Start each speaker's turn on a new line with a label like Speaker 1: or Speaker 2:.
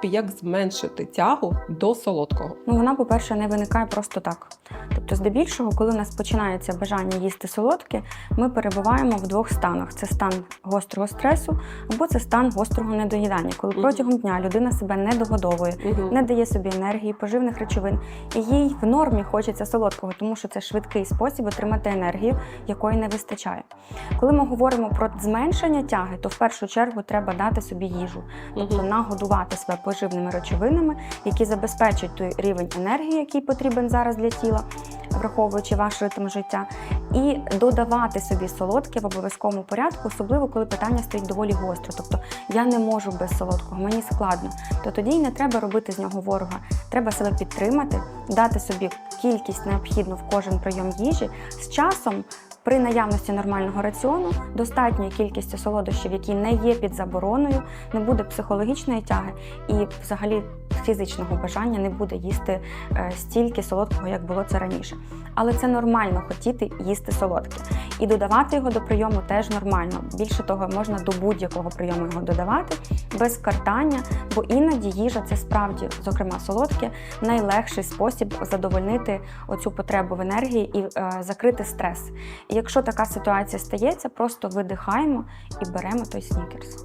Speaker 1: принципі, як зменшити тягу до солодкого.
Speaker 2: Ну, вона, по-перше, не виникає просто так. Тобто, здебільшого, коли у нас починається бажання їсти солодке, ми перебуваємо в двох станах: це стан гострого стресу або це стан гострого недоїдання, коли протягом дня людина себе не догодовує, не дає собі енергії, поживних речовин, і їй в нормі хочеться солодкого, тому що це швидкий спосіб отримати енергію, якої не вистачає. Коли ми говоримо про зменшення тяги, то в першу чергу треба дати собі їжу, тобто нагодувати себе поживними речовинами, які забезпечать той рівень енергії, який потрібен зараз для тіла, враховуючи ваш ритм життя, і додавати собі солодке в обов'язковому порядку, особливо коли питання стоїть доволі гостро. Тобто я не можу без солодкого, мені складно. То тоді й не треба робити з нього ворога. Треба себе підтримати, дати собі кількість необхідну в кожен прийом їжі з часом. При наявності нормального раціону, достатньою кількістю солодощів, які не є під забороною, не буде психологічної тяги і взагалі фізичного бажання не буде їсти е, стільки солодкого, як було це раніше. Але це нормально хотіти їсти солодке. І додавати його до прийому теж нормально. Більше того, можна до будь-якого прийому його додавати без картання, бо іноді їжа це справді, зокрема солодке, найлегший спосіб задовольнити оцю потребу в енергії і е, закрити стрес. Якщо така ситуація стається, просто видихаємо і беремо той снікерс.